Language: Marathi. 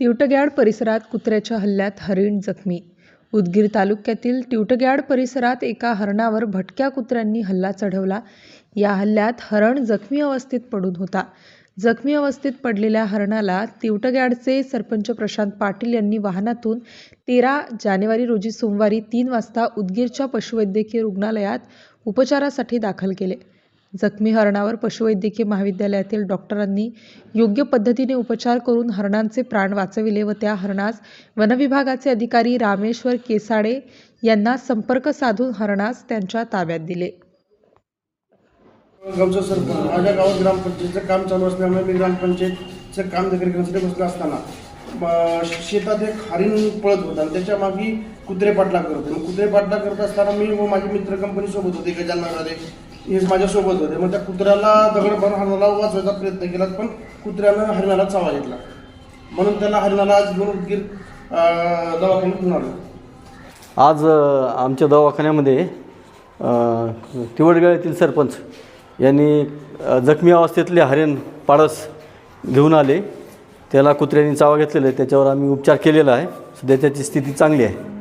तिवटग्याड परिसरात कुत्र्याच्या हल्ल्यात हरिण जखमी. उदगीर तालुक्यातील तिवटग्याड परिसरात एका हरणावर भटक्या कुत्र्यांनी हल्ला चढवला. या हल्ल्यात हरण जखमी अवस्थेत पडून होता. जखमी अवस्थेत पडलेल्या हरणाला तिवटग्याडचे सरपंच प्रशांत पाटील यांनी वाहनातून तेरा जानेवारी रोजी सोमवारी तीन वाजता उदगीरच्या पशुवैद्यकीय रुग्णालयात उपचारासाठी दाखल केले. जखमी हरणावर पशुवैद्यकीय महाविद्यालयातील डॉक्टरांनी योग्य पद्धतीने उपचार करून हरणांचे प्राण वाचविले व त्या हरणास वनविभागाचे अधिकारी रामेश्वर केसाडे यांना संपर्क साधून हरणास त्यांच्या ताब्यात दिले. गावचं सरपंच माझ्या गावात ग्रामपंचायतीचं काम चालू असल्यामुळे मी ग्रामपंचायतचं काम देखील करण्यासाठी बसलो असताना शेतात एक हरिण पळत होता आणि त्याच्यामागे कुत्रे पाटला करत होते. कुत्रे पाटला करत असताना मी व माझे मित्र कंपनी सोबत होते गजाननराजे हेच माझ्यासोबत होते. मग त्या कुत्र्याला दगड भरून हरणाला वाचवायचा प्रयत्न केला पण कुत्र्यानं हरिणाला चावा घेतला. म्हणून त्याला हरिणाला आज घेऊन उदगीर दवाखान्यात घेऊन आलो. आज आमच्या दवाखान्यामध्ये अ, येथील सरपंच यांनी जखमी अवस्थेतले हरिण पाडस घेऊन आले. त्याला कुत्र्यांनी चावा घेतलेला आहे. त्याच्यावर आम्ही उपचार केलेला आहे. सध्या त्याची स्थिती चांगली आहे.